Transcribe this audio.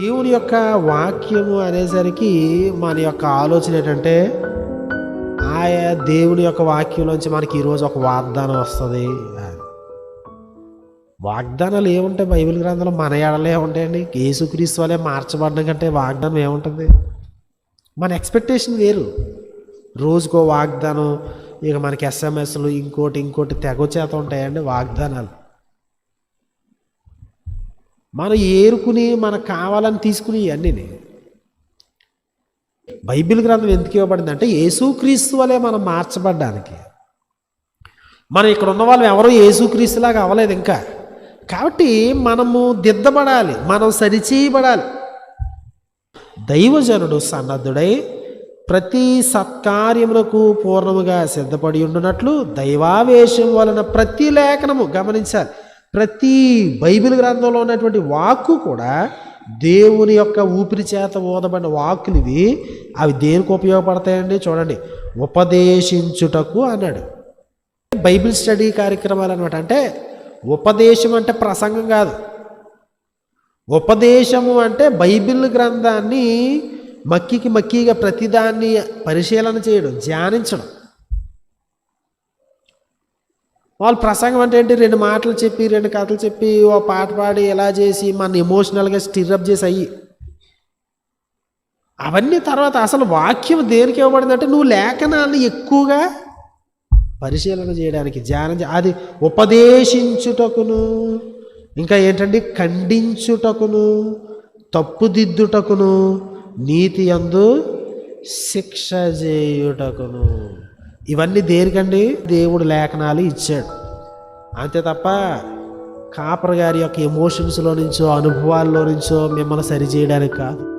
దేవుని యొక్క వాక్యము అనేసరికి మన యొక్క ఆలోచన ఏంటంటే ఆయా దేవుని యొక్క వాక్యంలోంచి మనకి ఈరోజు ఒక వాగ్దానం వస్తుంది. వాగ్దానాలు ఏముంటాయి? బైబిల్ గ్రంథంలో మన ఏడలే ఉంటాయండి యేసుక్రీస్తు వలె మార్చబడడం కంటే వాగ్దానం ఏముంటుంది? మన ఎక్స్పెక్టేషన్ వేరు. రోజుకో వాగ్దానం ఇక మనకి ఎస్ఎంఎస్లు ఇంకోటి ఇంకోటి తెగ చేత ఉంటాయండి వాగ్దానాలు. మనం ఏరుకుని మనకు కావాలని తీసుకుని ఇవన్నీ బైబిల్ గ్రంథం ఎందుకు ఇవ్వబడింది అంటే యేసుక్రీస్తు వలె మనం మార్చబడ్డానికి. మనం ఇక్కడ ఉన్న వాళ్ళు ఎవరో యేసుక్రీస్తులాగా అవ్వలేదు ఇంకా. కాబట్టి మనము దిద్దబడాలి మనం సరిచేయబడాలి. దైవజనుడు సన్నద్ధుడై ప్రతి సత్కార్యములకు పూర్ణముగా సిద్ధపడి ఉండునట్లు దైవావేశం వలన ప్రతి లేఖనము గమనించాలి. ప్రతి బైబిల్ గ్రంథంలో ఉన్నటువంటి వాక్కు కూడా దేవుని యొక్క ఊపిరి చేత ఓదబడిన వాక్కులు ఇవి. అవి దేనికి ఉపయోగపడతాయండి? చూడండి. ఉపదేశించుటకు అన్నాడు. బైబిల్ స్టడీ కార్యక్రమాలు అనమాట అంటే ఉపదేశం అంటే ప్రసంగం కాదు. ఉపదేశము అంటే బైబిల్ గ్రంథాన్ని మక్కికి మక్కిగా ప్రతిదాన్ని పరిశీలన చేయడం ధ్యానించడం. వాళ్ళు ప్రసంగం అంటే ఏంటి? రెండు మాటలు చెప్పి రెండు కథలు చెప్పి ఓ పాట పాడి ఎలా చేసి మన ఎమోషనల్గా స్టిర్అప్ చేసి అయ్యి. అవన్నీ తర్వాత అసలు వాక్యం దేనికి ఇవ్వబడిందంటే నువ్వు లేఖనాన్ని ఎక్కువగా పరిశీలన చేయడానికి ధ్యానం అది ఉపదేశించుటకును ఇంకా ఏంటండి? ఖండించుటకును తప్పుదిద్దుటకును నీతి అందు శిక్ష చేయుటకును. ఇవన్నీ దేనికండి? దేవుడు లేఖనాలు ఇచ్చాడు. అంతే తప్ప కాపర్ గారి యొక్క ఎమోషన్స్లో నుంచో అనుభవాల్లో నుంచో మిమ్మల్ని సరిచేయడానికి కాదు.